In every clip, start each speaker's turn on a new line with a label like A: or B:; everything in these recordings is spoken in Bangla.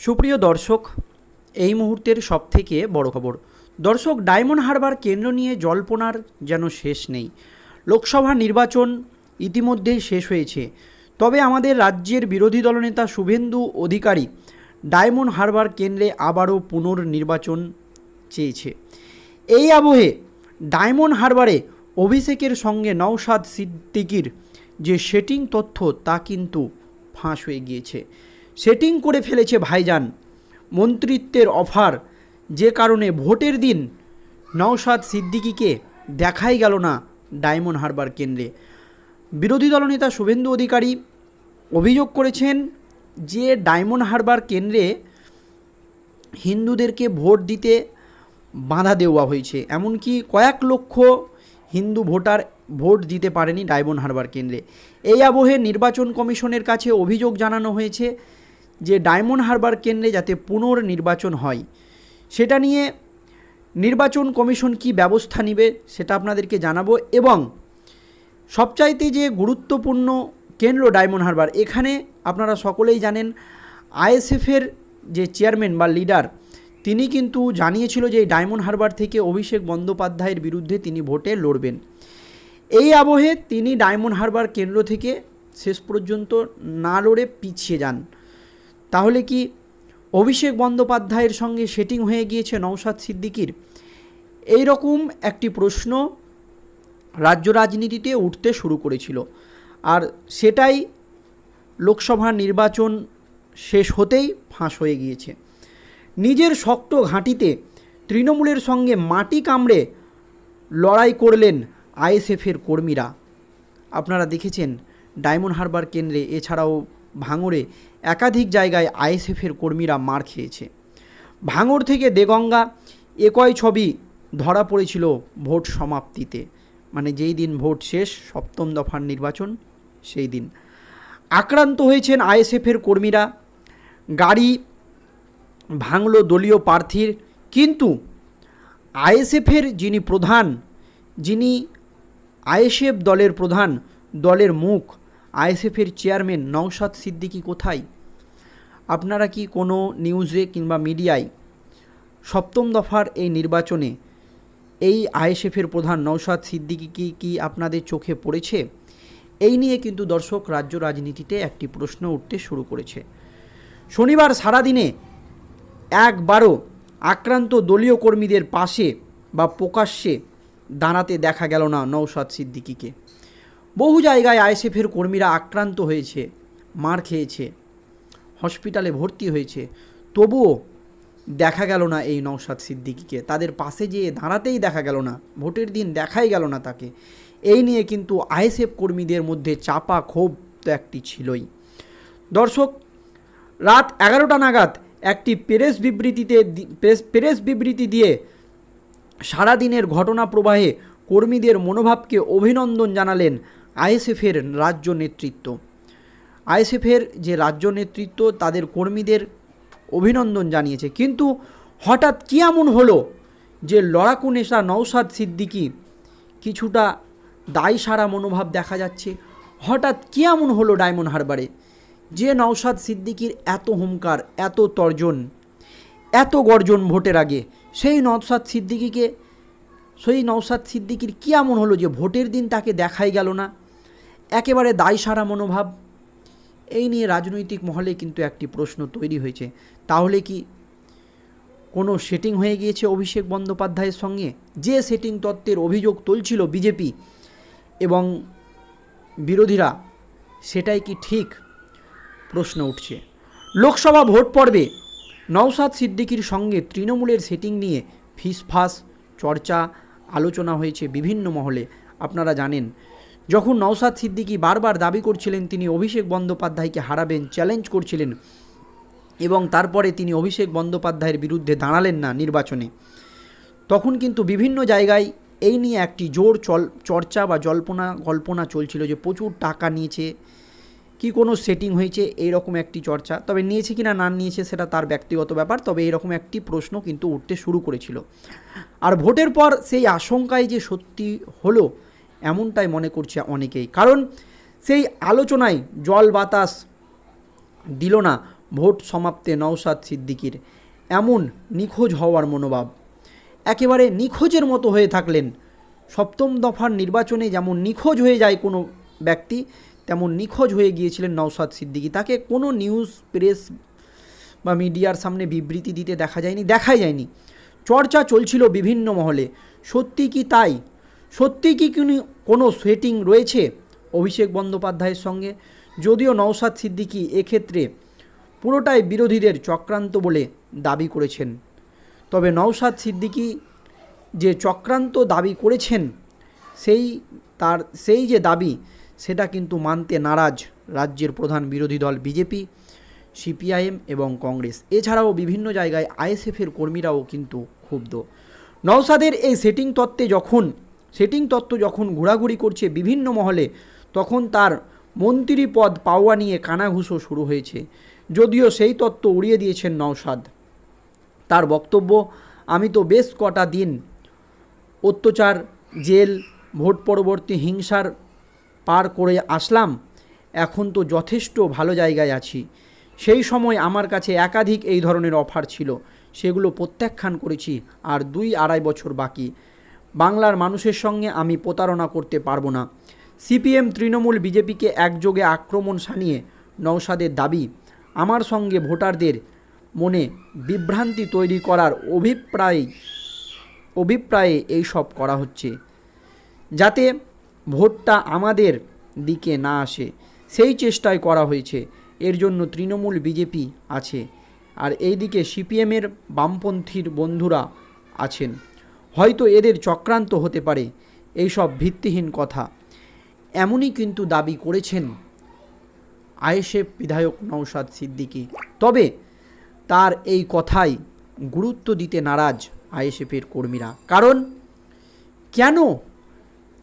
A: সুপ্রিয় দর্শক, এই মুহূর্তের সবথেকে বড় খবর। দর্শক, ডায়মন্ড হারবার কেন্দ্র নিয়ে জল্পনার যেন শেষ নেই। লোকসভা নির্বাচন ইতিমধ্যেই শেষ হয়েছে। তবে আমাদের রাজ্যের বিরোধী দলনেতা শুভেন্দু অধিকারী ডায়মন্ড হারবার কেন্দ্রে আবারও পুনর্নির্বাচন চেয়েছে। এই আবহে ডায়মন্ড হারবারে অভিষেকের সঙ্গে নওশাদ সিদ্দিকির যে সেটিং তথ্য তা কিন্তু ফাঁস হয়ে গিয়েছে। সেটিং করে ফেলেছে ভাইজান। মন্ত্রিত্বের অফার, যে কারণে ভোটের দিন নওশাদ সিদ্দিকিকে দেখাই গেল না ডায়মন্ড হারবার কেন্দ্রে। বিরোধী দলনেতা শুভেন্দু অধিকারী অভিযোগ করেছেন যে ডায়মন্ড হারবার কেন্দ্রে হিন্দুদেরকে ভোট দিতে বাধা দেওয়া হয়েছে। এমনকি কয়েক লক্ষ হিন্দু ভোটার ভোট দিতে পারেনি ডায়মন্ড হারবার কেন্দ্রে। এই আবহে নির্বাচন কমিশনের কাছে অভিযোগ জানানো হয়েছে যে ডায়মন্ড হারবার কেন্দ্রে যাতে পুনর্নির্বাচন হয়, সেটা নিয়ে নির্বাচন কমিশন কি ব্যবস্থা নেবে সেটা আপনাদেরকে জানাব এবং সবচাইতে যে গুরুত্বপূর্ণ কেন্দ্র ডায়মন্ড হারবার, এখানে আপনারা সকলেই জানেন আইএসএফের যে চেয়ারম্যান বা লিডার, তিনি কিন্তু জানিয়েছিল যে এই ডায়মন্ড হারবার থেকে অভিষেক বন্দ্যোপাধ্যায়ের বিরুদ্ধে তিনি ভোটে লড়বেন। এই আবহে তিনি ডায়মন্ড হারবার কেন্দ্র থেকে শেষ পর্যন্ত না লড়ে পিছিয়ে যান। তাহলে কি অভিষেক বন্দ্যোপাধ্যায়ের সঙ্গে সেটিং হয়ে গিয়েছে নওশাদ সিদ্দিকির? এই রকম একটি প্রশ্ন রাজ্য রাজনীতিতে উঠতে শুরু করেছিল। আর সেটাই লোকসভা নির্বাচন শেষ হতেই ফাঁস হয়ে গিয়েছে। নিজের শক্ত ঘাঁটিতে তৃণমূলের সঙ্গে মাটি কামড়ে লড়াই করলেন আইএসএফের কর্মীরা। আপনারা দেখেছেন ডায়মন্ড হারবার কেন্দ্রে, এছাড়াও ভাঙড়ে একাধিক জায়গায় আইএসএফের কর্মীরা মার খেয়েছে। ভাঙড় থেকে দেগঙ্গা একই ছবি ধরা পড়েছিল ভোট সমাপ্তিতে। মানে যেই দিন ভোট শেষ, সপ্তম দফার নির্বাচন, সেই দিন। আক্রান্ত হয়েছেন আইএসএফের কর্মীরা। গাড়ি ভাঙল দলীয় প্রার্থীর। কিন্তু আইএসএফের যিনি প্রধান, যিনি আইএসএফ দলের প্রধান, দলের মুখ আইএসএফের চেয়ারম্যান নওশাদ সিদ্দিকী কোথায়? আপনারা কি কোনো নিউজে কিংবা মিডিয়ায় সপ্তম দফার এই নির্বাচনে এই আইএসএফের প্রধান নওশাদ সিদ্দিকি কি কি আপনাদের চোখে পড়েছে? এই নিয়ে কিন্তু দর্শক রাজ্য রাজনীতিতে একটি প্রশ্ন উঠতে শুরু করেছে। শনিবার সারাদিনে একবারও আক্রান্ত দলীয় কর্মীদের পাশে বা প্রকাশ্যে দাঁড়াতে দেখা গেল না নওশাদ সিদ্দিকিকে। বহু জায়গায় আইএসএফের কর্মীরা আক্রান্ত হয়েছে, মার খেয়েছে, হসপিটালে ভর্তি হয়েছে। তবুও দেখা গেল না এই নওশাদ সিদ্দিকিকে। তাদের পাশে যেয়ে দাঁড়াতেই দেখা গেল না, ভোটের দিন দেখাই গেল না তাকে। এই নিয়ে কিন্তু আইএসএফ কর্মীদের মধ্যে চাপা ক্ষোভ তো একটি ছিলই। দর্শক, রাত এগারোটা নাগাদ একটি প্রেস বিবৃতিতে প্রেস বিবৃতি দিয়ে সারাদিনের ঘটনা প্রবাহে কর্মীদের মনোভাবকে অভিনন্দন জানালেন আইএসএফের রাজ্য নেতৃত্ব। আইএসএফের যে রাজ্য নেতৃত্ব, তাদের কর্মীদের অভিনন্দন জানিয়েছে। কিন্তু হঠাৎ কী এমন হলো যে লড়াকু নেশা নওশাদ সিদ্দিকী কিছুটা দায় সারা মনোভাব দেখা যাচ্ছে? হঠাৎ কী এমন হলো ডায়মন্ড হারবারে যে নওশাদ সিদ্দিকীর এত হুঙ্কার, এত তর্জন, এত গর্জন ভোটের আগে? সেই নওশাদ সিদ্দিকিকে, সেই নওশাদ সিদ্দিকীর কী এমন হলো যে ভোটের দিন তাকে দেখাই গেল না? একেবারে দায় সারা মনোভাব। এই নিয়ে রাজনৈতিক মহলে কিন্তু একটি প্রশ্ন তৈরি হয়েছে। তাহলে কি কোনো সেটিং হয়ে গিয়েছে অভিষেক বন্দ্যোপাধ্যায়ের সঙ্গে? যে সেটিং তত্ত্বের অভিযোগ তুলছিল বিজেপি এবং বিরোধীরা, সেটাই কি ঠিক? প্রশ্ন উঠছে। লোকসভা ভোট পর্বে নওশাদ সিদ্দিকির সঙ্গে তৃণমূলের সেটিং নিয়ে ফিসফাস, চর্চা, আলোচনা হয়েছে বিভিন্ন মহলে। আপনারা জানেন যখন নওসাদ সিদ্দিকী বারবার দাবি করছিলেন, তিনি অভিষেক বন্দ্যোপাধ্যায়কে হারাবেন চ্যালেঞ্জ করছিলেন এবং তারপরে তিনি অভিষেক বন্দ্যোপাধ্যায়ের বিরুদ্ধে দাঁড়ালেন না নির্বাচনে। তখন কিন্তু বিভিন্ন জায়গায় এই নিয়ে একটি জোর চল, চর্চা বা জল্পনা, কল্পনা চলছিল যে প্রচুর টাকা নিয়েছে, কি কোনো সেটিং হয়েছে, এইরকম একটি চর্চা। তবে নিয়েছে কি না না নিয়েছে সেটা তার ব্যক্তিগত ব্যাপার, তবে এরকম একটি প্রশ্ন কিন্তু উঠতে শুরু করেছিল। আর ভোটের পর সেই আশঙ্কায় যে সত্যি হলো এমনটাই মনে করছে অনেকেই। কারণ সেই আলোচনায় জল বাতাস দিল না ভোট সমাপ্তে নওশাদ সিদ্দিকির। এমন নিখোঁজ হওয়ার মনোভাব। একেবারে নিখোঁজের মতো হয়ে থাকলেন। সপ্তম দফার নির্বাচনে যেমন নিখোঁজ হয়ে যায় কোনো ব্যক্তি, তেমন নিখোঁজ হয়ে গিয়েছিলেন নওশাদ সিদ্দিকী। তাকে কোনো নিউজ প্রেস বা মিডিয়ার সামনে বিবৃতি দিতে দেখা যায়নি, দেখাই যায়নি। চর্চা চলছিল বিভিন্ন মহলে। সত্যি কি তাই? সত্যি কি কোনো- কোনো সেটিং রয়েছে? অভিষেক বন্দ্যোপাধ্যায়ের সঙ্গে। যদিও নওশাদ সিদ্দিকী এক্ষেত্রে পুরোটাই বিরোধীদের চক্রান্ত বলে দাবি করেছেন। তবে নওশাদ সিদ্দিকী যে চক্রান্ত দাবি করেছেন, সেই তার সেই যে দাবি, সেটা কিন্তু মানতে নারাজ রাজ্যের প্রধান বিরোধী দল বিজেপি, সিপিআইএম এবং কংগ্রেস। এছাড়াও বিভিন্ন জায়গায় আইএসএফের কর্মীরাও কিন্তু ক্ষুব্ধ। নওসাদের এই সেটিং তত্ত্বে যখন সেটিং তত্ত্ব যখন ঘোরাঘুরি করছে বিভিন্ন মহলে, তখন তার মন্ত্রী পদ পাওয়া নিয়ে কানাঘুষো শুরু হয়েছে। যদিও সেই তত্ত্ব উড়িয়ে দিয়েছেন নওশাদ। তার বক্তব্য, আমি তো বেশ কটা দিন অত্যাচার, জেল, ভোট পরবর্তী হিংসার পার করে আসলাম, এখন তো যথেষ্ট ভালো জায়গায় আছি। সেই সময় আমার কাছে একাধিক এই ধরনের অফার ছিল, সেগুলো প্রত্যাখ্যান করেছি, আর দুই আড়াই বছর বাকি। বাংলার মানুষের সঙ্গে আমি প্রতারণা করতে পারব না। সিপিএম তৃণমূল বিজেপিকে একযোগে আক্রমণ সানিয়ে নৌসাদের দাবি, আমার সঙ্গে ভোটারদের মনে বিভ্রান্তি তৈরি করার অভিপ্রায়, অভিপ্রায়ে এইসব করা হচ্ছে, যাতে ভোটটা আমাদের দিকে না আসে। সেই চেষ্টাই করা হয়েছে, এর জন্য তৃণমূল বিজেপি আছে। আর এইদিকে সিপিএমের বামপন্থীর বন্ধুরা আছেন। হয়তো এদের চক্রান্ত হতে পারে। এইসব ভিত্তিহীন কথা। এমনই কিন্তু দাবি করেছেন আইএসএফ বিধায়ক নৌসাদ সিদ্দিকী। তবে তার এই কথাই গুরুত্ব দিতে নারাজ আইএসএফের কর্মীরা। কারণ কেন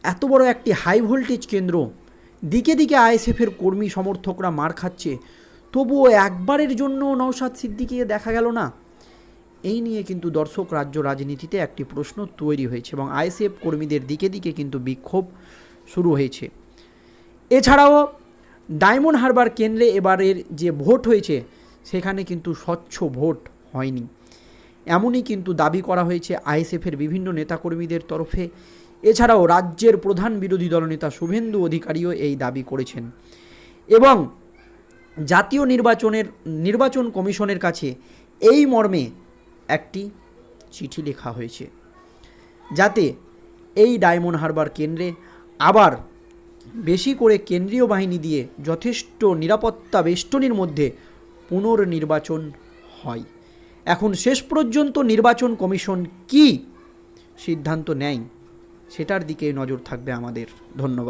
A: এত বড় একটি হাই ভোল্টেজ কেন্দ্র? দিকে দিকে আইএসএফের কর্মী সমর্থকরা মার খাচ্ছে। তবুও একবারের জন্য নৌসাদ সিদ্দিকিকে দেখা গেল না। এই নিয়ে কিন্তু দর্শক রাজ্য রাজনীতিতে একটি প্রশ্ন তৈরি হয়েছে এবং আইএসএফ কর্মীদের দিকে দিকে কিন্তু বিক্ষোভ শুরু হয়েছে। এছাড়াও ডায়মন্ড হারবার কেন্দ্রে এবারের যে ভোট হয়েছে, সেখানে কিন্তু স্বচ্ছ ভোট হয়নি। এমনই কিন্তু দাবি করা হয়েছে আইএসএফের বিভিন্ন নেতাকর্মীদের তরফে। এছাড়াও রাজ্যের প্রধান বিরোধী দলনেতা শুভেন্দু অধিকারীও এই দাবি করেছেন। এবং জাতীয় নির্বাচনের, নির্বাচন কমিশনের কাছে এই মর্মে একটি চিঠি লেখা হয়েছে। যাতে এই ডায়মন্ড হারবার কেন্দ্রে আবার বেশি করে কেন্দ্রীয় বাহিনী দিয়ে যথেষ্ট নিরাপত্তা বেষ্টনীর মধ্যে পুনর্নির্বাচন হয়। এখন শেষ পর্যন্ত নির্বাচন কমিশন কি সিদ্ধান্ত নেয়, সেটার দিকে নজর থাকবে আমাদের। ধন্যবাদ।